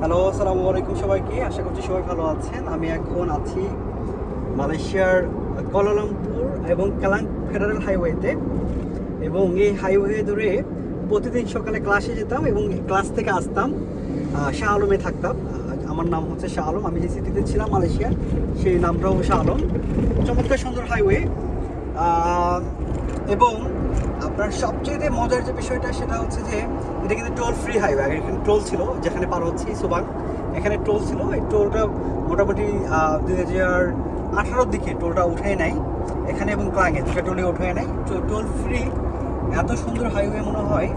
Hello আসসালামু আলাইকুম সবাইকে। আশা করছি সবাই ভালো আছেন। আমি এখন আছি মালয়েশিয়ার কলালামপুর এবং কালাং ফেডারেল হাইওয়েতে। এবং এই হাইওয়ে ধরে প্রতিদিন সকালে ক্লাসে যেতাম এবং ক্লাস থেকে আসতাম শাহ আলমে থাকতাম। আমার নাম হচ্ছে শাহ আলম। আমি যে সিটিতে ছিলাম মালয়েশিয়ার সেই নামটাও শাহ আলম। চমৎকার সুন্দর হাইওয়ে। এবং আপনার সবচেয়ে মজার যে বিষয়টা সেটা হচ্ছে যে এটা কিন্তু টোল ফ্রি হাইওয়ে। আগে এখানে টোল ছিল, যেখানে পার হচ্ছি, সুবাং। এখানে টোল ছিল, এই টোলটা মোটামুটি দুই হাজার আঠারোর দিকে টোলটা উঠে নেয় এখানে এবং ক্লাঙে দুটো টোলে উঠে নেয় টোল ফ্রি, এত সুন্দর হাইওয়ে মনে হয়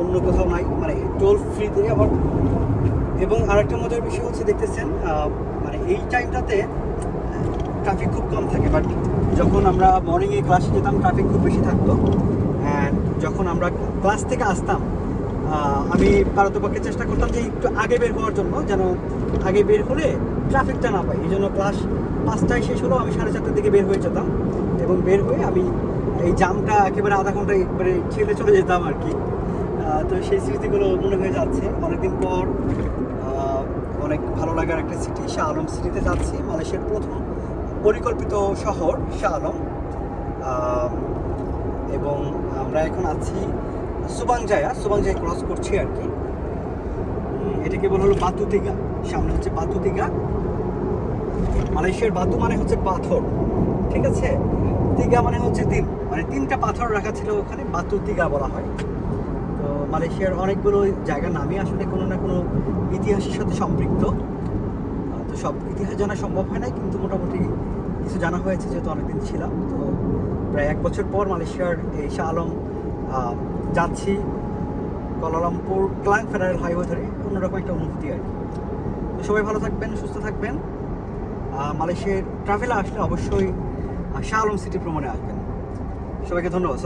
অন্য কোথাও নাই। মানে টোল ফ্রিতে আবার, এবং আরেকটা মজার বিষয় হচ্ছে, দেখতেছেন মানে এই টাইমটাতে ট্রাফিক খুব কম থাকে বাট যখন আমরা মর্নিংয়ে ক্লাসে যেতাম ট্রাফিক খুব বেশি থাকতো। অ্যান্ড যখন আমরা ক্লাস থেকে আসতাম আমি পারতপক্ষে চেষ্টা করতাম যে একটু আগে বের হওয়ার জন্য, যেন আগে বের হলে ট্রাফিকটা না পাই। এই জন্য ক্লাস পাঁচটায় শেষ হলেও আমি সাড়ে চারটার দিকে বের হয়ে যেতাম এবং বের হয়ে আমি এই জামটা একেবারে আধা ঘণ্টা একবারে ঠেলে চলে যেতাম আর কি। তো সেই স্মৃতিগুলো মনে হয়ে যাচ্ছে। অনেকদিন পর অনেক ভালো লাগার একটা সিটি শাহ আলম সিটিতে যাচ্ছি, মালয়েশিয়ার প্রথম পরিকল্পিত শহর শাহ আলম। এবং আমরা এখন আছি সুবাংজায়া সুবাংজায় ক্রস করছি আর কি। উম, এটাকে বলা হলো বাতুতিগা সামনে হচ্ছে বাতু বাতুতিগা। মালয়েশিয়ার বাতু মানে হচ্ছে পাথর ঠিক আছে? তিগা মানে হচ্ছে তিন মানে তিনটা পাথর রাখা ছিল ওখানে বাতু তিগা বলা হয়। তো মালয়েশিয়ার অনেকগুলো জায়গার নামই আসলে কোনো না কোনো ইতিহাসের সাথে সম্পৃক্ত। তো সব ইতিহাস জানা সম্ভব হয় না কিন্তু মোটামুটি কিছু জানা হয়েছে, যেহেতু অনেকদিন ছিলাম। তো প্রায় এক বছর পর মালয়েশিয়ার এই শাহ আলম যাচ্ছি কলালামপুর ক্লাং ফেডারেল হাইওয়ে ধরে। অন্যরকম একটা অনুভূতি আর কি। তো সবাই ভালো থাকবেন, সুস্থ থাকবেন। মালয়েশিয়ার ট্রাভেলে আসলে অবশ্যই শাহ আলম সিটি ভ্রমণে আসবেন। সবাইকে ধন্যবাদ।